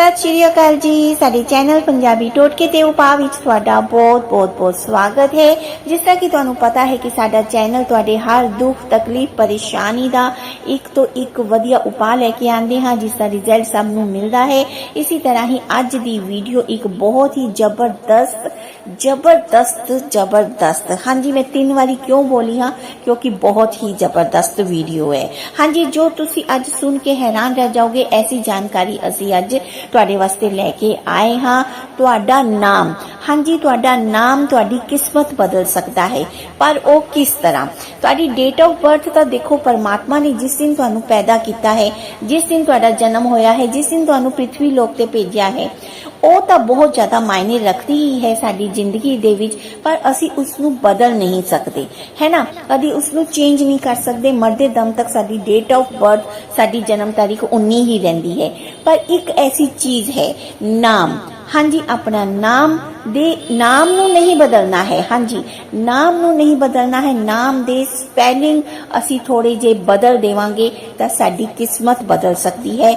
ਸਤਿ ਸ਼੍ਰੀ ਅਕਾਲ ਜੀ। ਸਾਡੇ ਚੈਨਲ ਪੰਜਾਬੀ ਟੋਟਕੇ ਤੇ ਉਪਾਅ ਵਿੱਚ ਤੁਹਾਡਾ ਬਹੁਤ ਬਹੁਤ ਬਹੁਤ ਸਵਾਗਤ ਹੈ। ਜਿਸ ਤਰ੍ਹਾਂ ਕਿ ਤੁਹਾਨੂੰ ਪਤਾ ਹੈ ਕਿ ਸਾਡਾ ਚੈਨਲ ਤੁਹਾਡੇ ਹਰ ਦੁੱਖ, ਤਕਲੀਫ, ਪਰੇਸ਼ਾਨੀ ਦਾ ਇੱਕ ਤੋਂ ਇੱਕ ਵਧੀਆ ਉਪਾਅ ਲੈ ਕੇ ਆਉਂਦੇ ਹਾਂ, ਜਿਸ ਦਾ ਰਿਜ਼ਲਟ ਸਭ ਨੂੰ ਮਿਲਦਾ ਹੈ। ਇਸੇ ਤਰ੍ਹਾਂ ਹੀ ਅੱਜ ਦੀ ਵੀਡੀਓ ਇੱਕ ਬਹੁਤ ਹੀ ਜ਼ਬਰਦਸਤ ਜ਼ਬਰਦਸਤ ਜ਼ਬਰਦਸਤ। ਹਾਂਜੀ, ਮੈਂ ਤਿੰਨ ਵਾਰੀ ਕਿਉਂ ਬੋਲੀ ਹਾਂ? ਕਿਉਂਕਿ ਬਹੁਤ ਹੀ ਜ਼ਬਰਦਸਤ ਵੀਡੀਓ ਹੈ। ਹਾਂਜੀ, ਜੋ ਤੁਸੀਂ ਅੱਜ ਸੁਣ ਕੇ ਹੈਰਾਨ ਰਹਿ ਜਾਓਗੇ, ਐਸੀ ਜਾਣਕਾਰੀ ਅਸੀਂ ਅੱਜ ਤੁਹਾਡੇ ਵਾਸਤੇ ਲੈ ਕੇ ਆਏ ਹਾਂ। ਤੁਹਾਡਾ ਨਾਮ। ਹਾਂਜੀ, ਤੁਹਾਡਾ ਨਾਮ ਤੁਹਾਡੀ ਕਿਸਮਤ ਬਦਲ ਸਕਦਾ ਹੈ। ਪਰ ਉਹ ਕਿਸ ਤਰ੍ਹਾਂ? ਤੁਹਾਡੀ ਡੇਟ ਆਫ ਬਰਥ ਤਾਂ ਦੇਖੋ, ਪਰਮਾਤਮਾ ਨੇ ਜਿਸ ਦਿਨ ਤੁਹਾਨੂੰ ਪੈਦਾ ਕੀਤਾ ਹੈ, ਜਿਸ ਦਿਨ ਤੁਹਾਡਾ ਜਨਮ ਹੋਇਆ ਹੈ, ਜਿਸ ਦਿਨ ਤੁਹਾਨੂੰ ਪ੍ਰਿਥਵੀ ਲੋਕ ਤੇ ਭੇਜਿਆ ਹੈ ਉਹ ਤਾਂ ਬਹੁਤ ਜ਼ਿਆਦਾ ਮਾਇਨੇ ਰੱਖਦੀ ਹੀ ਹੈ ਸਾਡੀ ਜ਼ਿੰਦਗੀ ਦੇ ਵਿੱਚ, ਪਰ ਅਸੀਂ ਉਸ ਨੂੰ ਬਦਲ ਨਹੀਂ ਸਕਦੇ, ਹੈ ਨਾ? ਕਦੀ ਉਸ ਨੂੰ ਚੇਂਜ ਨਹੀਂ ਕਰ ਸਕਦੇ, ਮਰਦੇ ਦਮ ਤੱਕ ਸਾਡੀ ਡੇਟ ਆਫ ਬਰਥ ਸਾਡੀ ਜਨਮ ਤਾਰੀਖ ਉਨੀ ਹੀ ਰਹਿੰਦੀ ਹੈ। ਪਰ ਇੱਕ ਐਸੀ ਚੀਜ਼ ਹੈ, ਨਾਮ। ਹਾਂਜੀ, ਆਪਣਾ ਨਾਮ ਦੇ, ਨਾਮ ਨੂੰ ਨਹੀਂ ਬਦਲਣਾ ਹੈ। ਹਾਂਜੀ, ਨਾਮ ਨੂੰ ਨਹੀਂ ਬਦਲਣਾ ਹੈ। ਨਾਮ ਦੇ ਸਪੈਲਿੰਗ ਅਸੀਂ ਥੋੜੇ ਜੇ ਬਦਲ ਦੇਵਾਂਗੇ ਤਾਂ ਸਾਡੀ ਕਿਸਮਤ ਬਦਲ ਸਕਦੀ ਹੈ।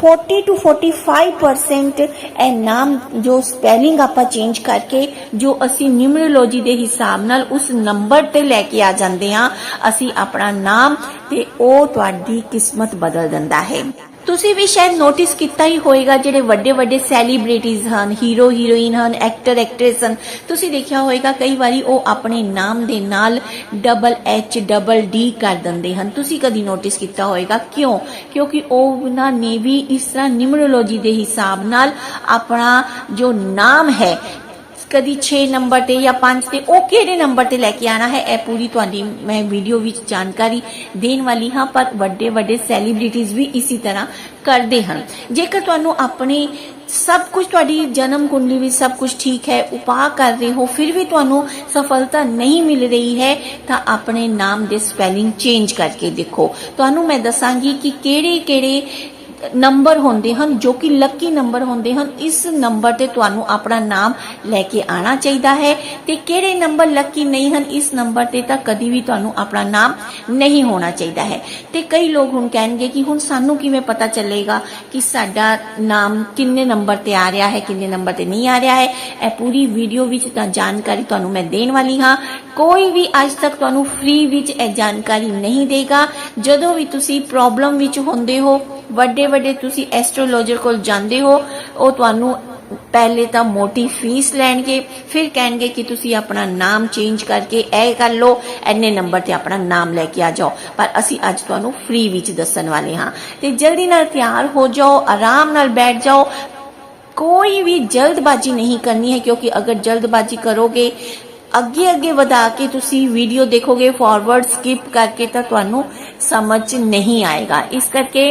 40 to 45% ਇਹ ਨਾਮ ਜੋ ਸਪੈਲਿੰਗ ਆਪਾਂ ਚੇਂਜ ਕਰਕੇ ਜੋ ਅਸੀਂ ਨਿਊਮਰੋਲੋਜੀ ਦੇ ਹਿਸਾਬ ਨਾਲ ਉਸ ਨੰਬਰ ਤੇ ਲੈ ਕੇ ਆ ਜਾਂਦੇ ਹਾਂ, ਅਸੀਂ ਆਪਣਾ ਨਾਮ ਤੇ ਉਹ ਤੁਹਾਡੀ ਕਿਸਮਤ ਬਦਲ ਦਿੰਦਾ ਹੈ। ਤੁਸੀਂ ਵੀ ਸ਼ਾਇਦ ਨੋਟਿਸ ਕੀਤਾ ਹੀ ਹੋਵੇਗਾ ਜਿਹੜੇ ਵੱਡੇ ਵੱਡੇ ਸੈਲੀਬ੍ਰਿਟੀਜ਼ ਹਨ ਹੀਰੋ ਹੀਰੋਇਨ ਹਨ ਐਕਟਰ ਐਕਟ੍ਰੈਸ ਹਨ। ਤੁਸੀਂ ਦੇਖਿਆ ਹੋਵੇਗਾ ਕਈ ਵਾਰੀ ਉਹ ਆਪਣੇ ਨਾਮ ਦੇ ਨਾਲ ਡਬਲ ਐਚ ਡਬਲ ਡੀ ਕਰ ਦਿੰਦੇ ਹਨ। ਤੁਸੀਂ ਕਦੀ ਨੋਟਿਸ ਕੀਤਾ ਹੋਵੇਗਾ ਕਿਉਂ? ਕਿਉਂਕਿ ਉਹ ਉਹਨਾਂ ਨੇ ਵੀ ਇਸ ਤਰ੍ਹਾਂ ਨਿਊਮਰੋਲੋਜੀ ਦੇ ਹਿਸਾਬ ਨਾਲ ਆਪਣਾ ਜੋ ਨਾਮ ਹੈ ਕਦੀ 6 ਨੰਬਰ ਤੇ ਜਾਂ 5 ਤੇ, ਉਹ ਕਿਹੜੇ ਨੰਬਰ ਤੇ ਲੈ ਕੇ ਆਣਾ ਹੈ, ਇਹ ਪੂਰੀ ਤੁਹਾਡੀ ਮੈਂ ਵੀਡੀਓ ਵਿੱਚ ਜਾਣਕਾਰੀ ਦੇਣ ਵਾਲੀ ਹਾਂ, ਪਰ ਵੱਡੇ ਵੱਡੇ ਸੈਲੀਬ੍ਰਿਟੀਜ਼ ਵੀ ਇਸੇ ਤਰ੍ਹਾਂ ਕਰਦੇ ਹਨ। ਜੇਕਰ ਤੁਹਾਨੂੰ ਆਪਣੇ ਸਭ ਕੁਝ, ਤੁਹਾਡੀ ਜਨਮ ਕੁੰਡਲੀ ਵਿੱਚ ਸਭ ਕੁਝ ਠੀਕ ਹੈ, ਉਪਾਅ ਕਰ ਰਹੇ ਹੋ, ਫਿਰ ਵੀ ਤੁਹਾਨੂੰ ਸਫਲਤਾ ਨਹੀਂ ਮਿਲ ਰਹੀ ਹੈ, ਤਾਂ ਆਪਣੇ ਨਾਮ ਦੇ ਸਪੈਲਿੰਗ ਚੇਂਜ ਕਰਕੇ ਦੇਖੋ। ਤੁਹਾਨੂੰ ਮੈਂ ਦੱਸਾਂਗੀ ਕਿ ਕਿਹੜੇ ਕਿਹੜੇ ਨੰਬਰ ਹੁੰਦੇ ਹਨ, ਜੋ ਕਿ ਲੱਕੀ ਨੰਬਰ ਹੁੰਦੇ ਹਨ, ਇਸ ਨੰਬਰ ਤੇ ਤੁਹਾਨੂੰ ਆਪਣਾ ਨਾਮ ਲੈ ਕੇ ਆਣਾ ਚਾਹੀਦਾ ਹੈ। ਤੇ ਕਿਹੜੇ ਨੰਬਰ ਲੱਕੀ ਨਹੀਂ ਹਨ, ਇਸ ਨੰਬਰ ਤੇ ਤਾਂ ਕਦੀ ਵੀ ਤੁਹਾਨੂੰ ਆਪਣਾ ਨਾਮ ਨਹੀਂ ਹੋਣਾ ਚਾਹੀਦਾ ਹੈ। ਤੇ ਕਈ ਲੋਕ ਹੁਣ ਕਹਿਣਗੇ ਕਿ ਹੁਣ ਸਾਨੂੰ ਕਿਵੇਂ ਪਤਾ ਚੱਲੇਗਾ ਕਿ ਸਾਡਾ ਨਾਮ ਕਿੰਨੇ ਨੰਬਰ ਤੇ ਆ ਰਿਹਾ ਹੈ, ਕਿੰਨੇ ਨੰਬਰ ਤੇ ਨਹੀਂ ਆ ਰਿਹਾ ਹੈ। ਇਹ ਪੂਰੀ ਵੀਡੀਓ ਵਿੱਚ ਤਾਂ ਜਾਣਕਾਰੀ ਤੁਹਾਨੂੰ ਮੈਂ ਦੇਣ ਵਾਲੀ ਹਾਂ। ਕੋਈ ਵੀ ਅੱਜ ਤੱਕ ਤੁਹਾਨੂੰ ਫ੍ਰੀ ਵਿੱਚ ਇਹ ਜਾਣਕਾਰੀ ਨਹੀਂ ਦੇਗਾ। ਜਦੋਂ ਵੀ ਤੁਸੀਂ ਪ੍ਰੋਬਲਮ ਵਿੱਚ ਹੁੰਦੇ ਹੋ ਵੱਡੇ ਵੱਡੇ ਤੁਸੀਂ ਐਸਟ੍ਰੋਲੋਜਰ ਕੋਲ ਜਾਂਦੇ ਹੋ, ਉਹ ਤੁਹਾਨੂੰ ਪਹਿਲੇ ਤਾਂ ਮੋਟੀ ਫੀਸ ਲੈਣਗੇ, ਫਿਰ ਕਹਿਣਗੇ ਕਿ ਤੁਸੀਂ ਆਪਣਾ ਨਾਮ ਚੇਂਜ ਕਰਕੇ ਇਹ ਕਰ ਲਓ ਐਨੇ ਨੰਬਰ ਤੇ ਆਪਣਾ ਨਾਮ ਲੈ ਕੇ ਆ ਜਾਓ। ਪਰ ਅਸੀਂ ਅੱਜ ਤੁਹਾਨੂੰ ਫ੍ਰੀ ਵਿੱਚ ਦੱਸਣ ਵਾਲੇ ਹਾਂ। ਤੇ ਜਲਦੀ ਨਾਲ ਤਿਆਰ ਹੋ ਜਾਓ, ਆਰਾਮ ਨਾਲ ਬੈਠ ਜਾਓ। ਕੋਈ ਵੀ ਜਲਦਬਾਜ਼ੀ ਨਹੀਂ ਕਰਨੀ ਹੈ, ਕਿਉਂਕਿ ਅਗਰ ਜਲਦਬਾਜ਼ੀ ਕਰੋਗੇ ਅੱਗੇ ਅੱਗੇ ਵਧਾ ਕੇ ਤੁਸੀਂ ਵੀਡੀਓ ਦੇਖੋਗੇ ਫਾਰਵਰਡ ਸਕਿਪ ਕਰਕੇ ਤਾਂ ਤੁਹਾਨੂੰ ਸਮਝ ਨਹੀਂ ਆਏਗਾ। ਇਸ ਕਰਕੇ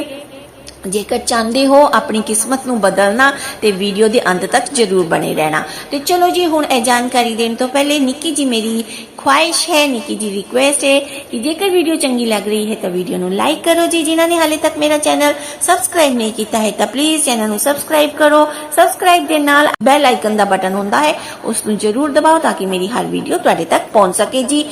ਜੇਕਰ ਚਾਹੁੰਦੇ ਹੋ ਆਪਣੀ ਕਿਸਮਤ ਨੂੰ ਬਦਲਣਾ ਤੇ ਵੀਡੀਓ ਦੇ ਅੰਤ ਤੱਕ ਜਰੂਰ ਬਣੇ ਰਹਿਣਾ। ਤੇ ਚਲੋ ਜੀ, ਹੁਣ ਇਹ ਜਾਣਕਾਰੀ ਦੇਣ ਤੋਂ ਪਹਿਲੇ ਨਿੱਕੀ ਜੀ ਮੇਰੀ ਖੁਆਇਸ਼ ਹੈ, ਨਿੱਕੀ ਜੀ ਰਿਕੁਐਸਟ ਹੈ ਕਿ ਜੇਕਰ ਵੀਡੀਓ ਚੰਗੀ ਲੱਗ ਰਹੀ ਹੈ ਤਾਂ ਵੀਡੀਓ ਨੂੰ ਲਾਈਕ ਕਰੋ ਜੀ। ਜਿਨ੍ਹਾਂ ਨੇ ਹਾਲੇ ਤੱਕ ਮੇਰਾ ਚੈਨਲ ਸਬਸਕ੍ਰਾਈਬ ਨਹੀਂ ਕੀਤਾ ਹੈ ਤਾਂ ਪਲੀਜ਼ ਚੈਨਲ ਨੂੰ ਸਬਸਕ੍ਰਾਈਬ ਕਰੋ। ਸਬਸਕ੍ਰਾਈਬ ਦੇ ਨਾਲ ਬੈਲ ਆਈਕਨ ਦਾ ਬਟਨ ਹੁੰਦਾ ਹੈ, ਉਸ ਨੂੰ ਜਰੂਰ ਦਬਾਓ ਤਾਂ ਕਿ ਮੇਰੀ ਹਰ ਵੀਡੀਓ ਤੁਹਾਡੇ ਤੱਕ ਪਹੁੰਚ ਸਕੇ ਜੀ।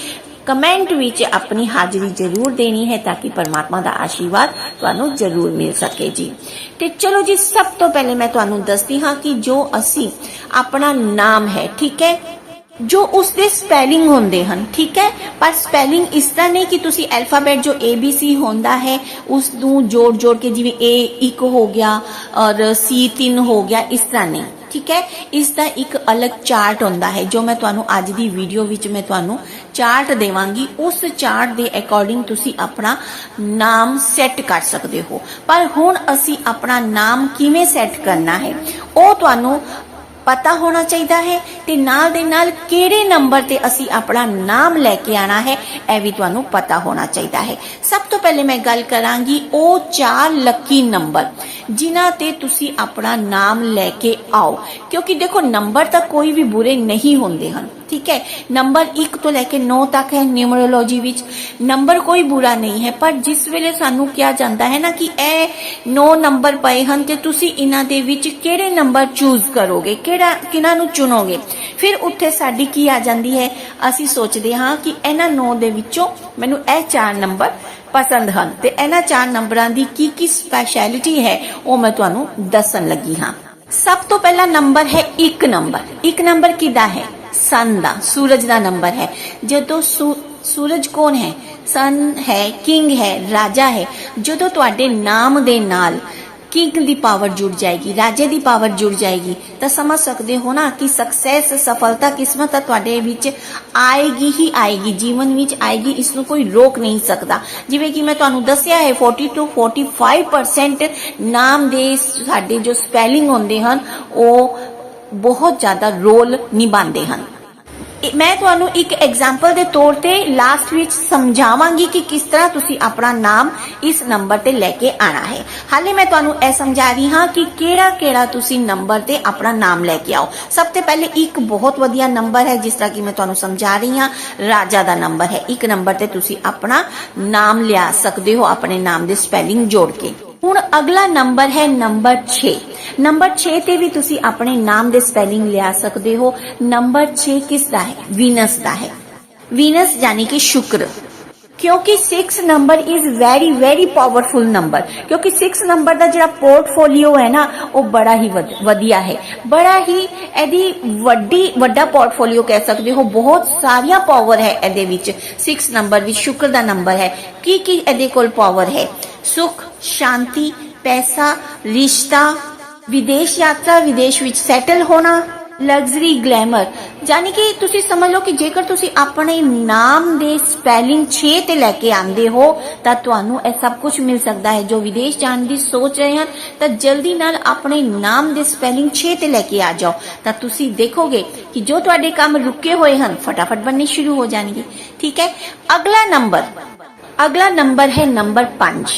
ਕਮੈਂਟ ਵਿੱਚ ਆਪਣੀ ਹਾਜ਼ਰੀ ਜ਼ਰੂਰ ਦੇਣੀ ਹੈ ਤਾਂ ਕਿ ਪਰਮਾਤਮਾ ਦਾ ਆਸ਼ੀਰਵਾਦ ਤੁਹਾਨੂੰ ਜ਼ਰੂਰ ਮਿਲ ਸਕੇ ਜੀ। ਤੇ ਚਲੋ ਜੀ, ਸਭ ਤੋਂ ਪਹਿਲੇ ਮੈਂ ਤੁਹਾਨੂੰ ਦੱਸਦੀ ਹਾਂ ਕਿ ਜੋ ਅਸੀਂ ਆਪਣਾ ਨਾਮ ਹੈ, ਠੀਕ ਹੈ? ਜੋ ਉਸ ਦੇ ਸਪੈਲਿੰਗ ਹੁੰਦੇ ਹਨ, ਠੀਕ ਹੈ? ਪਰ ਸਪੈਲਿੰਗ ਇਸ ਤਰ੍ਹਾਂ ਨਹੀਂ ਕਿ ਤੁਸੀਂ ਅਲਫਾਬੈਟ ਜੋ A, B, C ਹੁੰਦਾ ਹੈ, ਉਸ ਨੂੰ ਜੋੜ ਜੋੜ ਕੇ ਜਿਵੇਂ A ਇੱਕ ਹੋ ਗਿਆ, ਔਰ C ਤਿੰਨ ਹੋ ਗਿਆ, ਇਸ ਤਰ੍ਹਾਂ ਨਹੀਂ। ਠੀਕ ਹੈ? ਇਸ ਦਾ ਇੱਕ ਅਲੱਗ ਚਾਰਟ ਹੁੰਦਾ ਹੈ, ਜੋ ਮੈਂ ਤੁਹਾਨੂੰ ਅੱਜ ਦੀ ਵੀਡੀਓ ਵਿੱਚ ਮੈਂ ਤੁਹਾਨੂੰ ਚਾਰਟ ਦੇਵਾਂਗੀ। ਉਸ ਚਾਰਟ ਦੇ ਅਕੋਰਡਿੰਗ ਤੁਸੀਂ ਆਪਣਾ ਨਾਮ ਸੈੱਟ ਕਰ ਸਕਦੇ ਹੋ। ਪਰ ਹੁਣ ਅਸੀਂ ਆਪਣਾ ਨਾਮ ਕਿਵੇਂ ਸੈੱਟ ਕਰਨਾ ਹੈ, ਉਹ ਤੁਹਾਨੂੰ ਪਤਾ ਹੋਣਾ ਚਾਹੀਦਾ ਹੈ ਤੇ ਨਾਲ ਦੇ ਨਾਲ ਕਿਹੜੇ ਨੰਬਰ ਤੇ ਅਸੀਂ ਆਪਣਾ ਨਾਮ ਲੈ ਕੇ ਆਣਾ ਹੈ, ਇਹ ਵੀ ਤੁਹਾਨੂੰ ਪਤਾ ਹੋਣਾ ਚਾਹੀਦਾ ਹੈ। ਸਭ ਤੋਂ ਪਹਿਲੇ ਮੈਂ ਗੱਲ ਕਰਾਂਗੀ ਉਹ ਚਾਰ ਲੱਕੀ ਨੰਬਰ ਜਿਨ੍ਹਾਂ ਤੇ ਤੁਸੀਂ ਆਪਣਾ ਨਾਮ ਲੈ ਕੇ ਆਓ। ਕਿਉਂਕਿ ਦੇਖੋ ਨੰਬਰ ਤਾਂ ਕੋਈ ਵੀ ਬੁਰੇ ਨਹੀਂ ਹੁੰਦੇ ਹਨ। ਠੀਕ ਹੈ? ਨੰਬਰ 1 ਤੋਂ ਲੈ ਕੇ 9 ਤੱਕ ਹੈ ਨਿਊਮਰੋਲੋਜੀ ਵਿੱਚ। ਨੰਬਰ ਕੋਈ ਬੁਰਾ ਨਹੀਂ ਹੈ, ਪਰ ਜਿਸ ਵੇਲੇ ਸਾਨੂੰ ਕਿਹਾ ਜਾਂਦਾ ਹੈ ਨਾ ਕਿ ਇਹ 9 ਨੰਬਰ ਪਏ ਹਨ ਤੇ ਤੁਸੀਂ ਇਹਨਾਂ ਦੇ ਵਿੱਚ ਕਿਹੜੇ ਨੰਬਰ ਚੂਜ਼ ਕਰੋਗੇ? ਕਿਹੜਾ, ਕਿਹਨਾਂ ਨੂੰ ਚੁਣੋਗੇ? ਫਿਰ ਉੱਥੇ ਸਾਡੀ ਕੀ ਆ ਜਾਂਦੀ ਹੈ? ਅਸੀਂ ਸੋਚਦੇ ਹਾਂ ਕਿ ਇਹਨਾਂ 9 ਦੇ ਵਿੱਚੋਂ ਮੈਨੂੰ ਇਹ ਚਾਰ ਨੰਬਰ ਪਸੰਦ ਹਨ ਤੇ ਇਹਨਾਂ ਚਾਰ ਨੰਬਰਾਂ ਦੀ ਕੀ ਕੀ ਸਪੈਸ਼ਲਿਟੀ ਹੈ, ਉਹ ਮੈਂ ਤੁਹਾਨੂੰ ਦੱਸਣ ਲੱਗੀ ਹਾਂ। ਸਭ ਤੋਂ ਪਹਿਲਾ ਨੰਬਰ ਹੈ 1 ਨੰਬਰ 1 ਨੰਬਰ ਕਿਦਾ ਹੈ? ਸਨ ਦਾ, ਸੂਰਜ ਦਾ ਨੰਬਰ ਹੈ। ਜਦੋਂ ਸੂਰਜ ਕੌਣ ਹੈ? ਸਨ ਹੈ ਕਿੰਗ ਹੈ, ਰਾਜਾ ਹੈ। ਜਦੋਂ ਤੁਹਾਡੇ ਨਾਮ ਦੇ ਨਾਲ ਕਿੰਗ ਦੀ ਪਾਵਰ ਜੁੜ ਜਾਏਗੀ, ਰਾਜੇ ਦੀ ਪਾਵਰ ਜੁੜ ਜਾਏਗੀ, ਤਾਂ ਸਮਝ ਸਕਦੇ ਹੋ ਨਾ ਕਿ ਸਕਸੈਸ ਸਫਲਤਾ ਕਿਸਮਤ ਤੁਹਾਡੇ ਵਿੱਚ ਆਏਗੀ ਹੀ ਆਏਗੀ, ਜੀਵਨ ਵਿੱਚ ਆਏਗੀ, ਇਸ ਨੂੰ ਕੋਈ ਰੋਕ ਨਹੀਂ ਸਕਦਾ। ਜਿਵੇਂ ਕਿ ਮੈਂ ਤੁਹਾਨੂੰ ਦੱਸਿਆ ਹੈ 40 ਤੋਂ 45% ਨਾਮ ਦੇ ਸਾਡੇ ਜੋ ਸਪੈਲਿੰਗ ਹੁੰਦੇ ਹਨ, ਉਹ ਬਹੁਤ ਜ਼ਿਆਦਾ ਰੋਲ ਨਿਭਾਉਂਦੇ ਹਨ। ਮੈਂ ਤੁਹਾਨੂੰ ਇੱਕ ਐਗਜ਼ਾਮਪਲ ਦੇ ਤੌਰ ਤੇ ਲਾਸਟ ਵਿੱਚ ਸਮਝਾਵਾਂਗੀ ਕਿ ਕਿਸ ਤਰ੍ਹਾਂ ਤੁਸੀਂ ਆਪਣਾ ਨਾਮ ਇਸ ਨੰਬਰ ਤੇ ਲੈ ਕੇ ਆਣਾ ਹੈ। ਹਾਲੇ ਮੈਂ ਤੁਹਾਨੂੰ ਇਹ ਸਮਝਾ ਰਹੀ ਹਾਂ ਕਿ ਕਿਹੜਾ ਕਿਹੜਾ ਤੁਸੀਂ ਨੰਬਰ ਤੇ ਆਪਣਾ ਨਾਮ ਲੈ ਕੇ ਆਓ। ਸਭ ਤੋਂ ਪਹਿਲੇ ਇੱਕ ਬਹੁਤ ਵਧੀਆ ਨੰਬਰ ਹੈ, ਜਿਸ ਤਰ੍ਹਾਂ ਕਿ ਮੈਂ ਤੁਹਾਨੂੰ ਸਮਝਾ ਰਹੀ ਹਾਂ, ਰਾਜਾ ਦਾ ਨੰਬਰ ਹੈ। ਇੱਕ ਨੰਬਰ ਤੇ ਤੁਸੀਂ ਆਪਣਾ ਨਾਮ ਲਿਆ ਸਕਦੇ ਹੋ, ਆਪਣੇ ਨਾਮ ਦੇ ਸਪੈਲਿੰਗ ਜੋੜ ਕੇ। ਹੁਣ ਅਗਲਾ ਨੰਬਰ ਹੈ ਨੰਬਰ 6 ਨੰਬਰ 6 ਤੇ ਵੀ ਤੁਸੀਂ ਆਪਣੇ ਨਾਮ ਦੇ ਸਪੈਲਿੰਗ ਲਿਆ ਸਕਦੇ ਹੋ। ਨੰਬਰ 6 ਕਿਸ ਦਾ ਹੈ? ਵੀਨਸ ਦਾ ਹੈ। ਵੀਨਸ ਯਾਨੀ ਕਿ ਸ਼ੁਕਰ। ਕਿਉਂਕਿ 6 number is very very powerful number ਕਿਉਂਕਿ 6 ਨੰਬਰ ਦਾ ਜਿਹੜਾ ਪੋਰਟਫੋਲੀਓ ਹੈ ਨਾ, ਉਹ ਬੜਾ ਹੀ ਵਧੀਆ ਹੈ। ਬੜਾ ਹੀ ਇਹਦੀ ਵੱਡੀ, ਵੱਡਾ ਪੋਰਟਫੋਲੀਓ ਕਹਿ ਸਕਦੇ ਹੋ। ਬਹੁਤ ਸਾਰੀਆਂ ਪਾਵਰ ਹੈ ਇਹਦੇ ਵਿੱਚ। 6 ਨੰਬਰ ਵਿੱਚ ਸ਼ੁਕਰ ਦਾ ਨੰਬਰ ਹੈ। ਕੀ ਕੀ ਇਹਦੇ ਕੋਲ ਪਾਵਰ ਹੈ? ਸੁਖ ਸ਼ਾਂਤੀ, ਪੈਸਾ, ਰਿਸ਼ਤਾ, ਵਿਦੇਸ਼ ਯਾਤਰਾ, ਵਿਦੇਸ਼ ਵਿੱਚ ਸੈਟਲ ਹੋਣਾ ਲਗਜ਼ਰੀ ਗਲੈਮਰ ਯਾਨੀ ਕਿ ਤੁਸੀਂ ਸਮਝ ਲਓ ਕਿ ਜੇਕਰ ਤੁਸੀਂ ਆਪਣੇ ਨਾਮ ਦੇ ਸਪੈਲਿੰਗ 6 ਤੇ ਲੈ ਕੇ ਆਂਦੇ ਹੋ, ਤਾਂ ਤੁਹਾਨੂੰ ਇਹ ਸਭ ਕੁਝ ਮਿਲ ਸਕਦਾ ਹੈ। ਜੋ ਵਿਦੇਸ਼ ਜਾਣ ਦੀ ਸੋਚ ਰਹੇ ਹਨ, ਤਾਂ ਜਲਦੀ ਨਾਲ ਆਪਣੇ ਨਾਮ ਦੇ ਸਪੈਲਿੰਗ 6 ਤੇ ਲੈ ਕੇ ਆ ਜਾਓ। ਤਾਂ ਤੁਸੀਂ ਦੇਖੋਗੇ ਕਿ ਜੋ ਤੁਹਾਡੇ ਕੰਮ ਰੁਕੇ ਹੋਏ ਹਨ, ਫਟਾਫਟ ਬਣਨੇ ਸ਼ੁਰੂ ਹੋ ਜਾਣਗੇ। ਠੀਕ ਹੈ? ਅਗਲਾ ਨੰਬਰ ਅਗਲਾ ਨੰਬਰ ਹੈ ਨੰਬਰ 5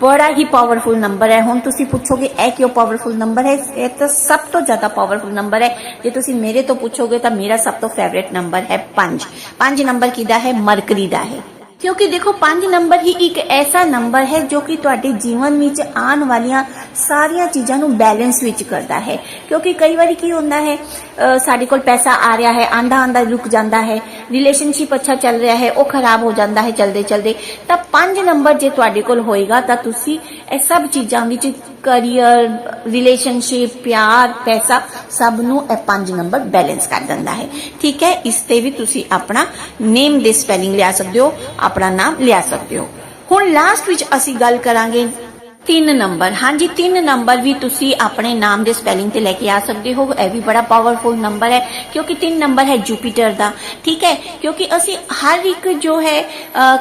ਬੜਾ ਹੀ ਪਾਵਰਫੁਲ ਨੰਬਰ ਹੈ ਹੁਣ ਤੁਸੀਂ ਪੁੱਛੋਗੇ ਇਹ ਕਿਉਂ ਪਾਵਰਫੁਲ ਨੰਬਰ ਹੈ ਇਹ ਤਾਂ ਸਭ ਤੋਂ ਜ਼ਿਆਦਾ ਪਾਵਰਫੁਲ ਨੰਬਰ ਹੈ ਜੇ ਤੁਸੀਂ ਮੇਰੇ ਤੋਂ ਪੁੱਛੋਗੇ ਤਾਂ ਮੇਰਾ ਸਭ ਤੋਂ ਫੇਵਰੇਟ ਨੰਬਰ ਹੈ 5 5 ਨੰਬਰ ਕਿਹਦਾ ਹੈ ਮਰਕਰੀ ਦਾ ਹੈ ਕਿਉਂਕਿ ਦੇਖੋ 5 ਨੰਬਰ ਹੀ ਇੱਕ ਐਸਾ ਨੰਬਰ ਹੈ ਜੋ ਕਿ ਤੁਹਾਡੇ ਜੀਵਨ ਵਿੱਚ ਆਉਣ ਵਾਲੀਆਂ ਸਾਰੀਆਂ ਚੀਜ਼ਾਂ ਨੂੰ ਬੈਲੈਂਸ ਵਿੱਚ ਕਰਦਾ ਹੈ। ਕਿਉਂਕਿ ਕਈ ਵਾਰੀ ਕੀ ਹੁੰਦਾ ਹੈ ਸਾਡੇ ਕੋਲ ਪੈਸਾ ਆ ਰਿਹਾ ਹੈ ਆਂਦਾ ਆਂਦਾ ਰੁਕ ਜਾਂਦਾ ਹੈ ਰਿਲੇਸ਼ਨਸ਼ਿਪ ਅੱਛਾ ਚੱਲ ਰਿਹਾ ਹੈ, ਉਹ ਖਰਾਬ ਹੋ ਜਾਂਦਾ ਹੈ ਚਲਦੇ ਚਲਦੇ ਤਾਂ 5 ਨੰਬਰ ਜੇ ਤੁਹਾਡੇ ਕੋਲ ਹੋਏਗਾ, ਤਾਂ ਤੁਸੀਂ ਇਹ ਸਭ ਚੀਜ਼ਾਂ ਵਿੱਚ ਕਰੀਅਰ ਰਿਲੇਸ਼ਨਸ਼ਿਪ ਪਿਆਰ, ਪੈਸਾ, ਸਭ ਨੂੰ ਇਹ ਪੰਜ ਨੰਬਰ ਬੈਲੈਂਸ ਕਰ ਦਿੰਦਾ ਹੈ। ਠੀਕ ਹੈ? ਇਸ ਤੇ ਵੀ ਤੁਸੀਂ ਆਪਣਾ ਨੇਮ ਦੇ ਸਪੈਲਿੰਗ ਲਿਆ ਸਕਦੇ ਹੋ, ਆਪਣਾ ਨਾਮ ਲਿਆ ਸਕਦੇ ਹੋ। ਹੁਣ ਲਾਸਟ ਵਿੱਚ ਅਸੀਂ ਗੱਲ ਕਰਾਂਗੇ 3 ਨੰਬਰ। ਹਾਂਜੀ 3 ਨੰਬਰ ਵੀ ਤੁਸੀਂ ਆਪਣੇ ਨਾਮ ਦੇ ਸਪੈਲਿੰਗ ਤੇ ਲੈ ਕੇ ਆ ਸਕਦੇ ਹੋ। ਇਹ ਵੀ ਬੜਾ ਪਾਵਰਫੁਲ ਨੰਬਰ ਹੈ, ਕਿਉਂਕਿ 3 ਨੰਬਰ ਹੈ ਜੁਪੀਟਰ ਦਾ। ਠੀਕ ਹੈ, ਕਿਉਂਕਿ ਅਸੀਂ ਹਰ ਇੱਕ ਜੋ ਹੈ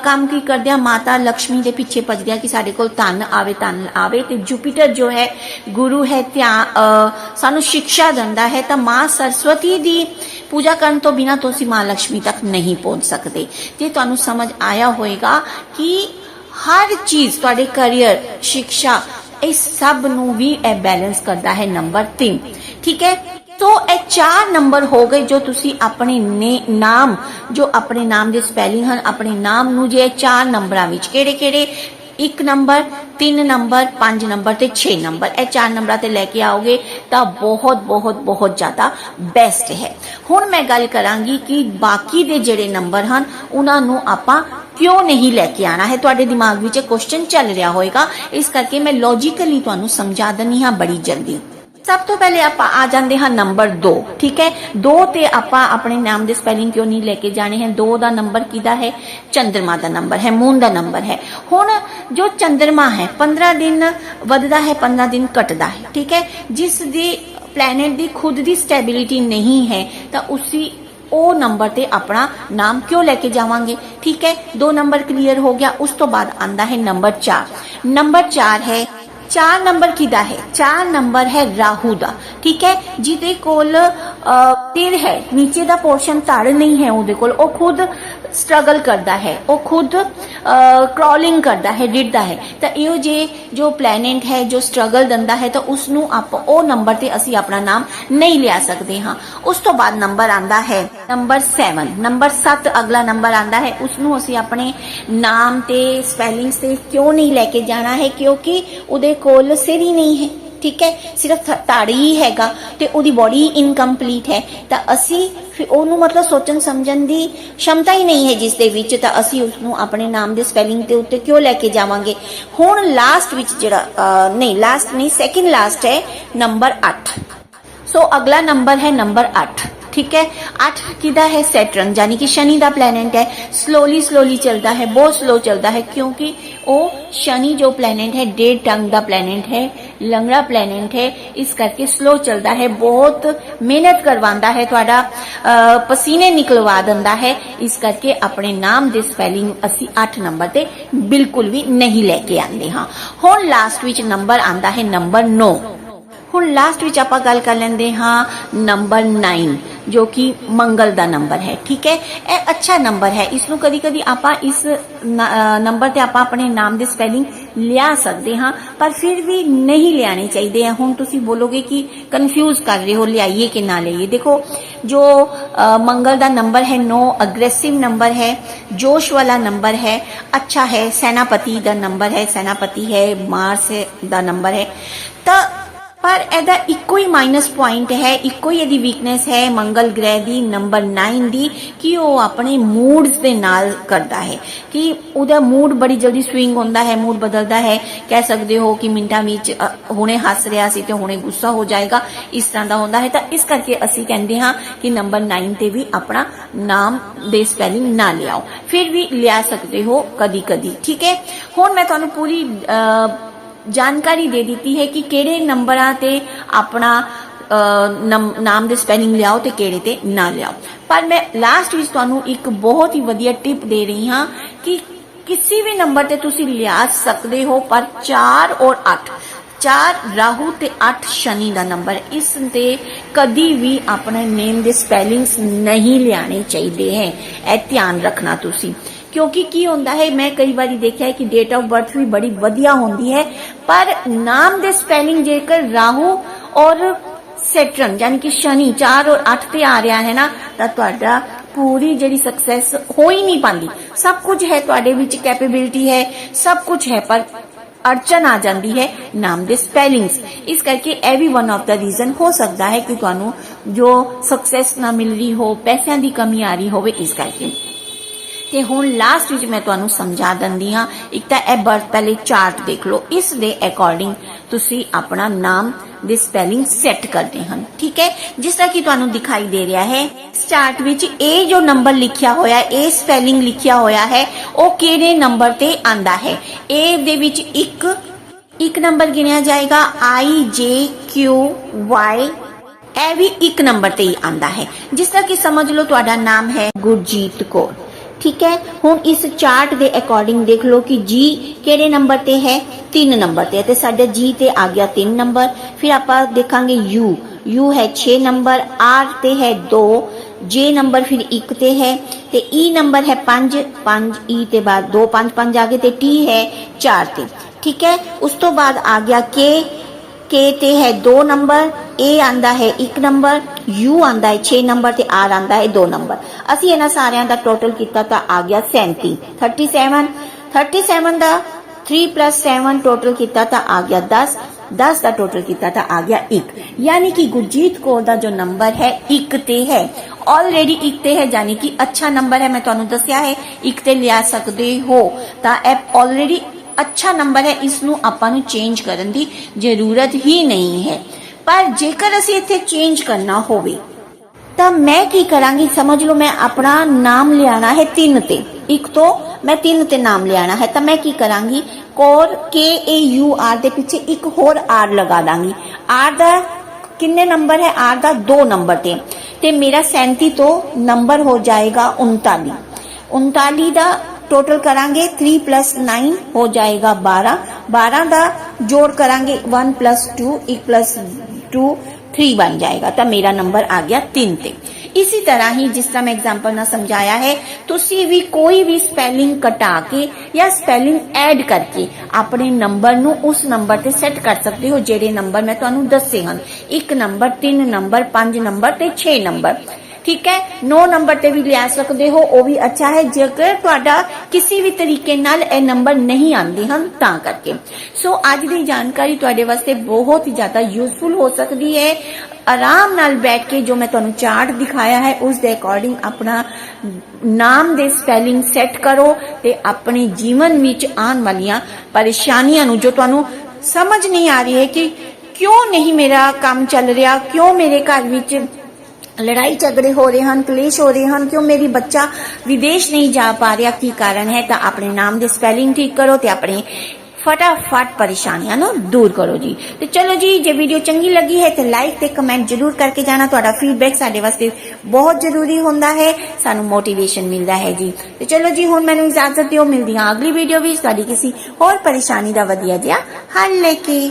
ਕੰਮ ਕੀ ਕਰਦੇ ਆ ਮਾਤਾ ਲక్ష్ਮੀ ਦੇ ਪਿੱਛੇ ਭਜਦੇ ਆ ਕਿ ਸਾਡੇ ਕੋਲ ਧਨ ਆਵੇ ਧਨ ਆਵੇ ਤੇ ਜੁਪੀਟਰ ਜੋ ਹੈ, ਗੁਰੂ ਹੈ ਧਿਆਨ ਸਾਨੂੰ ਸਿੱਖਿਆ ਦਿੰਦਾ ਹੈ ਤਾਂ ਮਾਂ ਸਰਸਵਤੀ ਦੀ ਪੂਜਾ ਕਰਨ ਤੋਂ ਬਿਨਾ ਤੁਸੀਂ ਮਾਂ ਲక్ష్ਮੀ ਤੱਕ ਨਹੀਂ ਪਹੁੰਚ ਸਕਦੇ। ਤੇ ਤੁਹਾਨੂੰ ਸਮਝ ਆਇਆ ਹੋਏਗਾ ਕਿ ਹਰ ਚੀਜ਼ ਤੁਹਾਡੇ ਕੈਰੀਅਰ ਸਿੱਖਿਆ, ਇਹ ਸਭ ਨੂੰ ਵੀ ਇਹ ਬੈਲੈਂਸ ਕਰਦਾ ਹੈ ਨੰਬਰ 3 ਠੀਕ ਹੈ? ਤੋ ਇਹ ਚਾਰ ਨੰਬਰ ਹੋ ਗਏ ਜੋ ਤੁਸੀਂ ਆਪਣੇ ਨਾਮ, ਜੋ ਆਪਣੇ ਨਾਮ ਦੇ ਸਪੈਲਿੰਗ ਹਨ, ਆਪਣੇ ਨਾਮ ਨੂੰ ਜੇ ਚਾਰ ਨੰਬਰਾਂ ਵਿੱਚ ਕਿਹੜੇ-ਕਿਹੜੇ? 1 ਨੰਬਰ 3 ਨੰਬਰ 5 ਨੰਬਰ ਤੇ 6 ਨੰਬਰ। ਇਹ ਚਾਰ ਨੰਬਰਾਂ ਤੇ ਲੈ ਕੇ ਆਓਗੇ ਤਾਂ ਬਹੁਤ ਬਹੁਤ ਬਹੁਤ ਜ਼ਿਆਦਾ ਬੈਸਟ ਹੈ। ਹੁਣ ਮੈਂ ਗੱਲ ਕਰਾਂਗੀ ਕਿ ਬਾਕੀ ਦੇ ਜਿਹੜੇ ਨੰਬਰ ਹਨ, ਉਹਨਾਂ ਨੂੰ ਆਪਾਂ ਕਿਉਂ ਨਹੀਂ ਲੈ ਕੇ ਆਣਾ ਹੈ? ਤੁਹਾਡੇ ਦਿਮਾਗ ਵਿੱਚ ਇਹ ਕੁਐਸਚਨ ਚੱਲ ਰਿਹਾ ਹੋਏਗਾ। ਇਸ ਕਰਕੇ ਮੈਂ ਲੌਜੀਕਲੀ ਤੁਹਾਨੂੰ ਸਮਝਾ ਦਨੀ ਹਾਂ ਬੜੀ ਜਲਦੀ। ਸਭ ਤੋਂ ਪਹਿਲੇ ਆਪਾਂ ਆ ਜਾਂਦੇ ਹਾਂ ਨੰਬਰ 2 ਠੀਕ ਹੈ 2 ਤੇ ਆਪਾਂ ਆਪਣੇ ਨਾਮ ਦੇ ਸਪੈਲਿੰਗ ਕਿਉਂ ਨਹੀਂ ਲੈ ਕੇ ਜਾਣੇ ਹਨ 2 ਦਾ ਨੰਬਰ ਕਿਹਦਾ ਹੈ ਚੰਦਰਮਾ ਦਾ ਨੰਬਰ ਹੈ ਮੂਨ ਦਾ ਨੰਬਰ ਹੈ ਹੁਣ ਜੋ ਚੰਦਰਮਾ ਹੈ 15 ਦਿਨ ਵੱਧਦਾ ਹੈ 15 ਦਿਨ ਘਟਦਾ ਹੈ ਠੀਕ ਹੈ ਜਿਸ ਦੀ ਪਲੈਨਟ ਦੀ ਖੁਦ ਦੀ ਸਟੈਬਿਲਿਟੀ ਨਹੀਂ ਹੈ ਤਾਂ ਉਸੇ ਉਹ ਨੰਬਰ ਤੇ ਆਪਣਾ ਨਾਮ ਕਿਉਂ ਲੈ ਕੇ ਜਾਵਾਂਗੇ ਠੀਕ ਹੈ ਦੋ ਨੰਬਰ ਕਲੀਅਰ ਹੋ ਗਿਆ ਉਸ ਤੋਂ ਬਾਅਦ ਆਂਦਾ ਹੈ ਨੰਬਰ 4 ਨੰਬਰ 4 ਹੈ 4 ਨੰਬਰ ਕਿਹਦਾ ਹੈ? 4 ਨੰਬਰ ਹੈ ਰਾਹੂ ਦਾ। ਠੀਕ ਹੈ? ਜਿਹਦੇ ਕੋਲ ਅਹ, ਹੈ ਨੀਚੇ ਦਾ ਪੋਰਸ਼ਨ ਧੜ ਨਹੀਂ ਹੈ ਉਹਦੇ ਕੋਲ। ਉਹ ਖੁਦ ਸਟਰਗਲ ਕਰਦਾ ਹੈ। ਉਹ ਖੁਦ ਕ੍ਰੋਲਿੰਗ ਕਰਦਾ ਹੈ ਰਿੜਦਾ ਹੈ। ਤਾਂ ਇਹੋ ਜੇ ਜੋ ਪਲੈਨਟ ਹੈ ਜੋ ਸਟਰਗਲ ਦਿੰਦਾ ਹੈ ਤਾਂ ਉਸ ਨੂੰ ਆਪਾਂ ਉਹ ਨੰਬਰ ਤੇ ਅਸੀਂ ਆਪਣਾ ਨਾਮ ਨਹੀਂ ਲਿਆ ਸਕਦੇ ਹਾਂ। ਉਸ ਤੋਂ ਬਾਅਦ ਨੰਬਰ ਆਂਦਾ ਹੈ ਨੰਬਰ 7 ਨੰਬਰ 7 ਅਗਲਾ ਨੰਬਰ ਆਂਦਾ ਹੈ। ਉਸ ਨੂੰ ਅਸੀਂ ਆਪਣੇ ਨਾਮ ਤੇ ਸਪੈਲਿੰਗਸ ਤੇ ਕਿਉਂ ਨਹੀਂ ਲੈ ਕੇ ਜਾਣਾ ਹੈ? ਕਿਉਂਕਿ ਉਹਦੇ ਕੋਲ ਸਿਰ ਹੀ ਨਹੀਂ ਹੈ। ਠੀਕ ਹੈ? ਸਿਰਫ ਥ- ਧੜ ਹੀ ਹੈਗਾ ਤੇ ਉਹਦੀ ਬਾਡੀ ਇਨਕੰਪਲੀਟ ਹੈ। ਤਾਂ ਅਸੀਂ ਫਿਰ ਉਹਨੂੰ ਮਤਲਬ ਸੋਚਣ ਸਮਝਣ ਦੀ ਸ਼ਮਤਾ ਹੀ ਨਹੀਂ ਹੈ ਜਿਸ ਦੇ ਵਿੱਚ ਤਾਂ ਅਸੀਂ ਉਸ ਨੂੰ ਆਪਣੇ ਨਾਮ ਦੇ ਸਪੈਲਿੰਗ ਦੇ ਉੱਤੇ ਕਿਉਂ ਲੈ ਕੇ ਜਾਵਾਂਗੇ? ਹੁਣ ਲਾਸਟ ਵਿੱਚ ਜਿਹੜਾ ਨਹੀਂ ਲਾਸਟ ਨਹੀਂ ਸੈਕਿੰਡ ਲਾਸਟ ਹੈ ਨੰਬਰ 8 ਸੋ ਅਗਲਾ ਨੰਬਰ ਹੈ ਨੰਬਰ 8 ਠੀਕ ਹੈ? 8 ਕਿਹਦਾ ਹੈ? ਸੈਟਰਨ ਯਾਨੀ ਕਿ ਸ਼ਨੀ ਦਾ ਪਲੈਨਟ ਹੈ। ਸਲੋਲੀ ਸਲੋਲੀ ਚੱਲਦਾ ਹੈ। ਬਹੁਤ ਸਲੋ ਚੱਲਦਾ ਹੈ ਕਿਉਂਕਿ ਉਹ ਸ਼ਨੀ ਜੋ ਪਲੈਨਟ ਹੈ ਡੇਡ ਟੰਗ ਦਾ ਪਲੈਨਟ ਹੈ, ਲੰਗੜਾ ਪਲੈਨਟ ਹੈ। ਇਸ ਕਰਕੇ ਸਲੋ ਚੱਲਦਾ ਹੈ। ਬਹੁਤ ਮਿਹਨਤ ਕਰਵਾਉਂਦਾ ਹੈ ਤੁਹਾਡਾ ਪਸੀਨੇ ਨਿਕਲਵਾ ਦਿੰਦਾ ਹੈ। ਇਸ ਕਰਕੇ ਆਪਣੇ ਨਾਮ ਦੇ ਸਪੈਲਿੰਗ ਅਸੀਂ 8 ਨੰਬਰ ਤੇ ਬਿਲਕੁਲ ਵੀ ਨਹੀਂ ਲੈ ਕੇ ਆਉਂਦੇ ਹਾਂ। ਹੁਣ ਲਾਸਟ ਵਿੱਚ ਨੰਬਰ ਆਂਦਾ ਹੈ ਨੰਬਰ 9 ਹੁਣ ਲਾਸਟ ਵਿੱਚ ਆਪਾਂ ਗੱਲ ਕਰ ਲੈਂਦੇ ਹਾਂ ਨੰਬਰ 9 ਜੋ ਕਿ ਮੰਗਲ ਦਾ ਨੰਬਰ ਹੈ, ਠੀਕ ਹੈ? ਇਹ ਅੱਛਾ ਨੰਬਰ ਹੈ। ਇਸ ਨੂੰ ਕਦੀ-ਕਦੀ ਆਪਾਂ ਇਸ ਨੰਬਰ ਤੇ ਆਪਾਂ ਆਪਣੇ ਨਾਮ ਦੇ ਸਪੈਲਿੰਗ ਲਿਆ ਸਕਦੇ ਹਾਂ, ਪਰ ਫਿਰ ਵੀ ਨਹੀਂ ਲਿਆਣੇ ਚਾਹੀਦੇ ਆ। ਹੁਣ ਤੁਸੀਂ ਬੋਲੋਗੇ ਕਿ ਕਨਫਿਊਜ਼ ਕਰ ਰਹੇ ਹੋ, ਲਿਆਈਏ ਕਿ ਨਾ ਲਿਆਈਏ। ਦੇਖੋ, ਜੋ ਮੰਗਲ ਦਾ ਨੰਬਰ ਹੈ 9 ਅਗਰੈਸਿਵ ਨੰਬਰ ਹੈ, ਜੋਸ਼ ਵਾਲਾ ਨੰਬਰ ਹੈ, ਅੱਛਾ ਹੈ, ਸੈਨਾਪਤੀ ਦਾ ਨੰਬਰ ਹੈ, ਸੈਨਾਪਤੀ ਹੈ, ਮਾਰਸ ਦਾ ਨੰਬਰ ਹੈ। ਤਾਂ ਪਰ ਇਹਦਾ ਇੱਕੋ ਹੀ ਮਾਈਨਸ ਪੁਆਇੰਟ ਹੈ, ਇੱਕੋ ਹੀ ਇਹਦੀ ਵੀਕਨੈਸ ਹੈ, ਮੰਗਲ ਗ੍ਰਹਿ ਦੀ ਨੰਬਰ 9 ਦੀ, ਕਿ ਉਹ ਆਪਣੇ ਮੂਡਸ ਦੇ ਨਾਲ ਕਰਦਾ ਹੈ। ਕਿ ਉਹਦਾ ਮੂਡ ਬੜੀ ਜਲਦੀ ਸਵਿੰਗ ਹੁੰਦਾ ਹੈ ਮੂਡ ਬਦਲਦਾ ਹੈ। ਕਹਿ ਸਕਦੇ ਹੋ ਕਿ ਮਿੰਟਾਂ ਵਿੱਚ ਹੁਣੇ ਹੱਸ ਰਿਹਾ ਸੀ ਤੇ ਹੁਣੇ ਗੁੱਸਾ ਹੋ ਜਾਏਗਾ, ਇਸ ਤਰ੍ਹਾਂ ਦਾ ਹੁੰਦਾ ਹੈ। ਤਾਂ ਇਸ ਕਰਕੇ ਅਸੀਂ ਕਹਿੰਦੇ ਹਾਂ ਕਿ ਨੰਬਰ 9 ਤੇ ਵੀ ਆਪਣਾ ਨਾਮ ਦੇ ਸਪੈਲਿੰਗ ਨਾ ਲਿਆਓ। ਫਿਰ ਵੀ ਲਿਆ ਸਕਦੇ ਹੋ ਕਦੀ ਕਦੀ ਠੀਕ ਹੈ? ਹੁਣ ਮੈਂ ਤੁਹਾਨੂੰ ਪੂਰੀ ਜਾਣਕਾਰੀ ਦੇ ਦਿੱਤੀ ਹੈ ਕਿ ਕਿਹੜੇ ਨੰਬਰਾਂ ਤੇ ਆਪਣਾ ਅ, ਨਮ- ਨਾਮ ਦੇ ਸਪੈਲਿੰਗ ਲਿਆਓ ਤੇ ਕਿਹੜੇ ਤੇ ਨਾ ਲਿਆਓ ਪਰ ਮੈਂ ਲਾਸਟ ਵਿੱਚ ਤੁਹਾਨੂੰ ਇੱਕ ਬਹੁਤ ਹੀ ਵਧੀਆ ਟਿਪ ਦੇ ਰਹੀ ਹਾਂ ਕਿ ਕਿਸੇ ਵੀ ਨੰਬਰ ਤੇ ਤੁਸੀਂ ਲਿਆ ਸਕਦੇ ਹੋ ਪਰ 4 ਔਰ 8 4 ਰਾਹੂ ਤੇ 8 ਸ਼ਨੀ ਦਾ ਨੰਬਰ ਇਸ ਤੇ ਕਦੀ ਵੀ ਆਪਣੇ ਨੇਮ ਦੇ ਸਪੈਲਿੰਗਸ ਨਹੀਂ ਲਿਆਣੇ ਚਾਹੀਦੇ ਹੈ ਇਹ ਧਿਆਨ ਰੱਖਣਾ ਤੁਸੀਂ ਕਿਉਂਕਿ ਕੀ ਹੁੰਦਾ ਹੈ, ਮੈਂ ਕਈ ਵਾਰੀ ਦੇਖਿਆ ਹੈ ਕਿ ਡੇਟ ਆਫ ਬਰਥ ਵੀ ਬੜੀ ਵਧੀਆ ਹੁੰਦੀ ਹੈ, ਪਰ ਨਾਮ ਦੇ ਸਪੈਲਿੰਗ ਜੇਕਰ ਰਾਹੂ ਔਰ ਸੈਟਰਨ ਯਾਨੀ ਕਿ ਸ਼ਨੀ 4 ਔਰ 8 ਤੇ ਆ ਰਿਹਾ ਹੈ ਨਾ, ਤਾਂ ਤੁਹਾਡਾ ਪੂਰੀ ਜਿਹੜੀ ਸਕਸੈਸ ਹੋ ਹੀ ਨਹੀਂ ਪਾਂਦੀ ਸਭ ਕੁਝ ਹੈ ਤੁਹਾਡੇ ਵਿੱਚ ਕੈਪੇਬਿਲਿਟੀ ਹੈ, ਸਭ ਕੁਝ ਹੈ, ਪਰ ਅੜਚਨ ਆ ਜਾਂਦੀ ਹੈ ਨਾਮ ਦੇ ਸਪੈਲਿੰਗਸ ਇਸ ਕਰਕੇ ਇਹ ਵੀ ਵਨ ਆਫ ਦਾ ਰੀਜ਼ਨ ਹੋ ਸਕਦਾ ਹੈ ਕਿ ਤੁਹਾਨੂੰ ਜੋ ਸਕਸੈਸ ਨਾ ਮਿਲ ਰਹੀ ਹੋ, ਪੈਸਿਆਂ ਦੀ ਕਮੀ ਆ ਰਹੀ ਹੋਵੇ, ਇਸ ਕਰਕੇ। ਤੇ ਹੁਣ ਲਾਸਟ ਵਿੱਚ ਮੈਂ ਤੁਹਾਨੂੰ ਸਮਝਾ ਦਿੰਦੀ ਹਾਂ। ਇੱਕ ਤਾਂ ਇਹ ਬਰਥ ਪਹਿਲੇ ਚਾਰਟ ਦੇਖ ਲਓ। ਇਸ ਦੇ ਅਕੋਰਡਿੰਗ ਤੁਸੀਂ ਆਪਣਾ ਨਾਮ ਦੇ ਸਪੈਲਿੰਗ ਸੈੱਟ ਕਰਦੇ ਹਨ। ਠੀਕ ਹੈ? ਜਿਸ ਤਰ੍ਹਾਂ ਕਿ ਤੁਹਾਨੂੰ ਦਿਖਾਈ ਦੇ ਰਿਹਾ ਹੈ ਸਟਾਰਟ ਚਾਰਟ ਵਿੱਚ ਇਹ ਜੋ ਨੰਬਰ ਲਿਖਿਆ ਹੋਇਆ ਇਹ ਸਪੈਲਿੰਗ ਲਿਖਿਆ ਹੋਇਆ ਹੈ, ਉਹ ਕਿਹੜੇ ਨੰਬਰ ਤੇ ਆਂਦਾ ਹੈ? ਇਹ ਦੇ ਵਿੱਚ ਇੱਕ ਇੱਕ ਨੰਬਰ ਗਿਣਿਆ ਜਾਏਗਾ। I, J, Q, Y, ਇਹ ਵੀ ਇੱਕ ਨੰਬਰ ਤੇ ਹੀ ਆਂਦਾ ਹੈ। ਜਿਸ ਤਰ੍ਹਾਂ ਕਿ ਸਮਝ ਲਓ ਤੁਹਾਡਾ ਨਾਮ ਹੈ ਗੁਰਜੀਤ ਕੌਰ। ਠੀਕ ਹੈ ਹੁਣ ਇਸ ਚਾਰਟ ਦੇ ਅਕੋਰਡਿੰਗ ਦੇਖ ਲਓ ਕਿ ਜੀ ਕਿਹੜੇ ਨੰਬਰ ਤੇ ਹੈ 3 ਨੰਬਰ ਤੇ ਹੈ ਤੇ ਸਾਡਾ ਜੀ ਤੇ ਆ ਗਿਆ 3 ਨੰਬਰ ਫਿਰ ਆਪਾਂ ਦੇਖਾਂਗੇ ਯੂ ਯੂ ਹੈ 6 ਨੰਬਰ ਆਰ ਤੇ ਹੈ 2 ਜੇ ਨੰਬਰ ਫਿਰ 1 ਤੇ ਹੈ ਤੇ ਈ ਨੰਬਰ ਹੈ 5 5 ਈ ਤੇ ਬਾਅਦ 2 5 5 ਆ ਗਏ ਤੇ ਟੀ ਹੈ 4 ਤੇ ਠੀਕ ਹੈ ਉਸ ਤੋਂ ਬਾਅਦ ਆ ਗਿਆ ਕੇ ਕੇ ਤੇ ਹੈ 2 ਨੰਬਰ A ਆਂਦਾ ਹੈ 1 ਨੰਬਰ ਯੂ ਆਂਦਾ ਹੈ 6 ਨੰਬਰ ਤੇ ਆਰ ਆਂਦਾ ਹੈ 2 ਨੰਬਰ ਅਸੀਂ ਇਹਨਾਂ ਸਾਰਿਆਂ ਦਾ ਟੋਟਲ ਕੀਤਾ ਤਾਂ ਆ ਗਿਆ 37 37 37 ਦਾ 3 7 ਟੋਟਲ ਕੀਤਾ ਤਾਂ ਆ ਗਿਆ 10 10 ਦਾ ਟੋਟਲ ਕੀਤਾ ਤਾਂ ਆ ਗਿਆ 1 ਯਾਨੀ ਕਿ ਗੁਰਜੀਤ ਕੌਰ ਦਾ ਜੋ ਨੰਬਰ ਹੈ 1 ਤੇ ਹੈ। ਆਲਰੇਡੀ 1 ਤੇ ਹੈ, ਯਾਨੀ ਕਿ ਅੱਛਾ ਨੰਬਰ ਹੈ, ਮੈਂ ਤੁਹਾਨੂੰ ਦੱਸਿਆ ਹੈ। 1 ਤੇ ਲਿਆ ਸਕਦੇ ਹੋ। ਤਾਂ ਇਹ ਆਲਰੇਡੀ ਅੱਛਾ ਨੰਬਰ ਹੈ, ਇਸ ਨੂੰ ਆਪਾਂ ਨੂੰ ਚੇਂਜ ਕਰਨ ਦੀ ਜ਼ਰੂਰਤ ਹੀ ਨਹੀਂ ਹੈ। ਪਰ ਜੇਕਰ ਅਸੀਂ ਇੱਥੇ ਚੇਂਜ ਕਰਨਾ ਹੋਵੇ, ਤਾਂ ਮੈਂ ਕੀ ਕਰਾਂਗੀ? ਸਮਝ ਲਓ, ਮੈਂ ਆਪਣਾ ਨਾਮ ਲਿਆਣਾ ਹੈ 3 ਤੇ। ਇੱਕ ਤੋਂ ਮੈਂ ਤਿੰਨ ਤੇ ਨਾਮ ਲਿਆਣਾ ਹੈ। ਤਾਂ ਮੈਂ ਕੀ ਕਰਾਂਗੀ? Kaur K A U R ਦੇ ਪਿੱਛੇ ਇੱਕ ਹੋਰ ਆਰ ਲਗਾ ਦਾਂਗੀ। R ਦਾ ਕਿੰਨੇ ਨੰਬਰ ਹੈ? ਆਰ ਦਾ 2 ਨੰਬਰ ਤੇ। ਤੇ ਮੇਰਾ 37 ਤੋਂ ਨੰਬਰ ਹੋ ਜਾਏਗਾ 39 39 ਦਾ ਟੋਟਲ ਕਰਾਂਗੇ 3 9 ਹੋ ਜਾਏਗਾ 12 12 ਦਾ ਜੋੜ ਕਰਾਂਗੇ 1 2 1 2 3 ਬਣ ਜਾਏਗਾ ਤਾਂ ਮੇਰਾ ਨੰਬਰ ਆ ਗਿਆ 3 ਤੇ ਇसी ਤਰ੍ਹਾਂ ਹੀ ਜਿਸ ਤਰ੍ਹਾਂ ਮੈਂ ਐਗਜ਼ਾਮਪਲ ਨਾਲ ਸਮਝਾਇਆ ਹੈ ਤੁਸੀਂ ਵੀ ਕੋਈ ਵੀ ਸਪੈਲਿੰਗ ਕਟਾ ਕੇ ਜਾਂ ਸਪੈਲਿੰਗ ਐਡ ਕਰਕੇ ਆਪਣੇ ਨੰਬਰ ਨੂੰ ਉਸ ਨੰਬਰ ਤੇ ਸੈੱਟ ਕਰ ਸਕਦੇ ਹੋ ਜਿਹੜੇ ਨੰਬਰ ਮੈਂ ਤੁਹਾਨੂੰ ਦੱਸੇ ਹਨ ਇੱਕ ਨੰਬਰ ਤਿੰਨ ਨੰਬਰ ਪੰਜ ਨੰਬਰ ਤੇ 6 ਨੰਬਰ ਠੀਕ ਹੈ? 9 ਨੰਬਰ ਤੇ ਵੀ ਲਿਆ ਸਕਦੇ ਹੋ, ਉਹ ਵੀ ਅੱਛਾ ਹੈ। ਜੇਕਰ ਤੁਹਾਡਾ ਕਿਸੇ ਵੀ ਤਰੀਕੇ ਨਾਲ ਇਹ ਨੰਬਰ ਨਹੀਂ ਆਉਂਦੇ ਹਨ, ਤਾਂ ਕਰਕੇ। ਸੋ ਅੱਜ ਦੀ ਜਾਣਕਾਰੀ ਤੁਹਾਡੇ ਵਾਸਤੇ ਬਹੁਤ ਹੀ ਜ਼ਿਆਦਾ ਯੂਸਫੁਲ ਹੋ ਸਕਦੀ ਹੈ। ਆਰਾਮ ਨਾਲ ਬੈਠ ਕੇ ਜੋ ਮੈਂ ਤੁਹਾਨੂੰ ਚਾਰਟ ਦਿਖਾਇਆ ਹੈ, ਉਸ ਦੇ ਅਕੋਰਡਿੰਗ ਆਪਣਾ ਨਾਮ ਦੇ ਸਪੈਲਿੰਗ ਸੈੱਟ ਕਰੋ ਤੇ ਆਪਣੇ ਜੀਵਨ ਵਿੱਚ ਆਉਣ ਵਾਲੀਆਂ ਪਰੇਸ਼ਾਨੀਆਂ ਨੂੰ ਜੋ ਤੁਹਾਨੂੰ ਸਮਝ ਨਹੀਂ ਆ ਰਹੀ ਹੈ ਕਿ ਕਿਉਂ ਨਹੀਂ ਮੇਰਾ ਕੰਮ ਚੱਲ ਰਿਹਾ, ਕਿਉਂ ਮੇਰੇ ਘਰ ਵਿੱਚ ਲੜਾਈ ਝਗੜੇ ਹੋ ਰਹੇ ਹਨ, ਕਲੇਸ਼ ਹੋ ਰਹੇ ਹਨ, ਕਿਉਂ ਮੇਰੀ ਬੱਚਾ ਵਿਦੇਸ਼ ਨਹੀਂ ਜਾ ਪਾ ਰਿਹਾ? ਕੀ ਕਾਰਨ ਹੈ? ਤਾਂ ਆਪਣੇ ਨਾਮ ਦੇ ਸਪੈਲਿੰਗ ਠੀਕ ਕਰੋ ਤੇ ਆਪਣੇ ਫਟਾਫਟ ਪਰੇਸ਼ਾਨੀਆਂ ਨੂੰ ਦੂਰ ਕਰੋ ਜੀ। ਤੇ ਚਲੋ ਜੀ, ਜੇ ਵੀਡੀਓ ਚੰਗੀ ਲੱਗੀ ਹੈ ਤੇ ਲਾਈਕ ਤੇ ਕਮੈਂਟ ਜਰੂਰ ਕਰਕੇ ਜਾਣਾ। ਤੁਹਾਡਾ ਫੀਡਬੈਕ ਸਾਡੇ ਵਾਸਤੇ ਬਹੁਤ ਜ਼ਰੂਰੀ ਹੁੰਦਾ ਹੈ। ਸਾਨੂੰ ਮੋਟੀਵੇਸ਼ਨ ਮਿਲਦਾ ਹੈ ਜੀ। ਤੇ ਚਲੋ ਜੀ, ਹੁਣ ਮੈਨੂੰ ਇਜਾਜ਼ਤ ਦਿਓ। ਮਿਲਦੀ ਹਾਂ ਅਗਲੀ ਵੀਡੀਓ ਵਿੱਚ। ਤੁਹਾਡੀ ਕਿਸੇ ਹੋਰ ਪਰੇਸ਼ਾਨੀ ਦਾ ਵਧੀਆ ਜਿਹਾ ਹੱਲ ਲੈ ਕੇ।